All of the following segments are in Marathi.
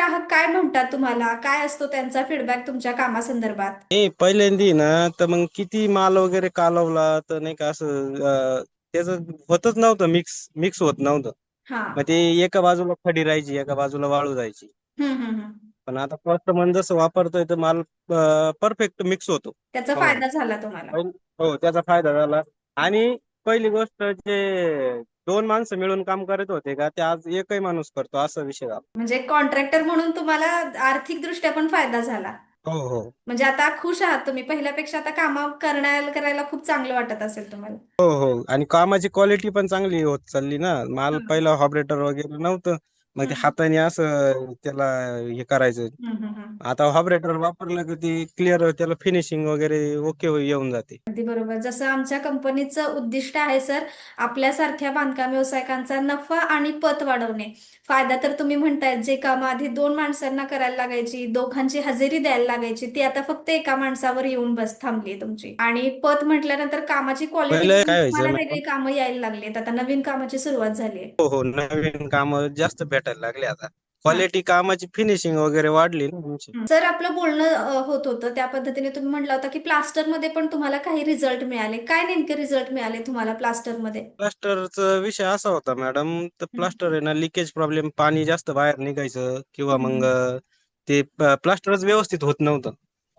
म्हणतात तुम्हाला? काय असतो त्यांचा फीडबॅक तुमच्या कामासंदर्भात? नाही पहिल्यांदी ना तर मग किती माल वगैरे कालवला तर नाही का असं अं, त्याचं होतच नव्हतं मिक्स मिक्स होत नव्हतं. हा. मग ते एका बाजूला खडी राहायची एका बाजूला वाळू जायची. हम्म हम्म हम्म. पण आता कस्टमर जसं वापरतोय तर माल परफेक्ट मिक्स होतो. त्याचा हो. फायदा झाला तुम्हाला. हो त्याचा फायदा झाला. आणि पहिली गोष्ट जे दोन माणसं मिळून काम करत होते का ते आज एकही माणूस करतो असा विषय झाला. म्हणजे कॉन्ट्रॅक्टर म्हणून तुम्हाला आर्थिक दृष्ट्या पण फायदा झाला. हो हो. म्हणजे आता खुश आहात तुम्ही पहिल्यापेक्षा आता काम करण्याला करायला खूप चांगलं वाटत असेल तुम्हाला. हो हो. आणि कामाची क्वालिटी पण चांगली होत चालली ना. माल. पहिला ऑपरेटर वगैरे नव्हतं. मग ते हम्म. हाताने असं त्याला हे करायचं. हम्म, हम्म, हम्म. आता ऑपरेटर वापरलं की ती क्लिअर त्याला फिनिशिंग वगैरे ओके येऊन जाते. अगदी बरोबर. जसं आमच्या कंपनीचं उद्दिष्ट आहे सर आपल्यासारख्या बांधकाम व्यावसायिकांचा नफा आणि पत वाढवणे. फायदा तर तुम्ही म्हणताय जे काम आधी दोन माणसांना करायला लागायची दोघांची हजेरी द्यायला लागायची ती आता फक्त एका माणसावर येऊन बस थांबली तुमची. आणि पत म्हटल्यानंतर कामाची क्वालिटी पहिलं काय व्हायचं तुम्हाला ना वेगळी कामं यायला लागलीत. आता नवीन कामाची सुरुवात झाली आहे. हो हो नवीन काम जास्त भेटायला लागले आता. क्वालिटी कामाची फिनिशिंग वगैरे वाढली ना आमची सर आपलं बोलणं अ, होत होतं त्या पद्धतीने तुम्ही म्हटलं होतं की प्लास्टरमध्ये पण तुम्हाला काही रिझल्ट मिळाले. काय नेमके रिझल्ट मिळाले तुम्हाला प्लास्टरमध्ये प्लास्टरचा विषय असा होता मॅडम तर प्लास्टर आहे ना लिकेज प्रॉब्लेम पाणी जास्त बाहेर निघायचं किंवा मग. ते प्लास्टरच व्यवस्थित होत नव्हतं.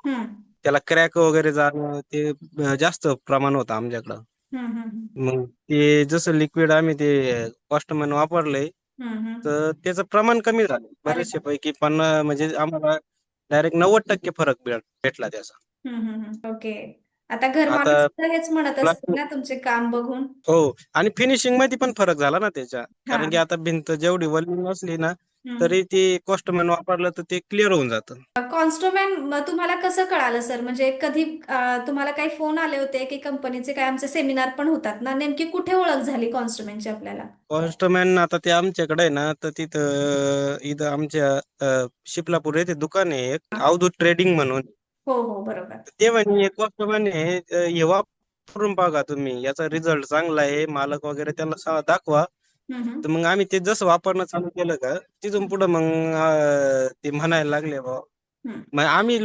हम्म, त्याला क्रॅक वगैरे जाणं ते अं, जास्त प्रमाण होतं आमच्याकडं. हम्म, हम्म, हम्म, मग ते जसं लिक्विड आम्ही ते कॉस्टमन वापरलंय. तर त्याचं प्रमाण कमी झालं बरेचशे पैकी पण म्हणजे आम्हाला डायरेक्ट नव्वद टक्के फरक भेट- भेटला त्याचा हम्म, हम्म, हम्म. ओके आता घर हेच म्हणत असतील ना तुमचे काम बघून हो आणि फिनिशिंगमध्ये पण फरक झाला ना त्याच्या. कारण की आता भिंत जेवढी वल्ली नसली ना. तरी ते कॉस्टमॅन वापरलं तर ते क्लिअर होऊन जातं. कॉन्स्टोमॅन तुम्हाला कसं कळालं सर? म्हणजे कधी अ, तुम्हाला काही फोन आले होते की कंपनीचे काय आमचे सेमिनार पण होतात ना? नेमकी कुठे ओळख झाली कॉन्स्टोमॅनची आपल्याला? कॉस्टमॅन आता ते आमच्याकडे आहे ना तर तिथं इथं आमच्या अं, शिपलापूर येथे दुकान आहे एक अवधूत ट्रेडिंग म्हणून. हो हो बरोबर. ते म्हणे कॉस्टमॅन हे अं, हे वापरून बघा तुम्ही याचा रिझल्ट चांगला आहे मालक वगैरे त्याला सा- दाखवा. तर मग आम्ही ते जसं वापरणं चालू केलं का तिथून पुढं मग ते म्हणायला लागले बा. मग आम्ही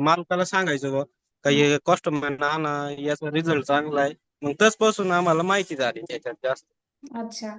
मालकाला सांगायचो बा का हे कस्टमर आणा याचा रिझल्ट चांगला आहे. मग तसपासून आम्हाला माहिती झाली त्याच्यात जास्त. अच्छा.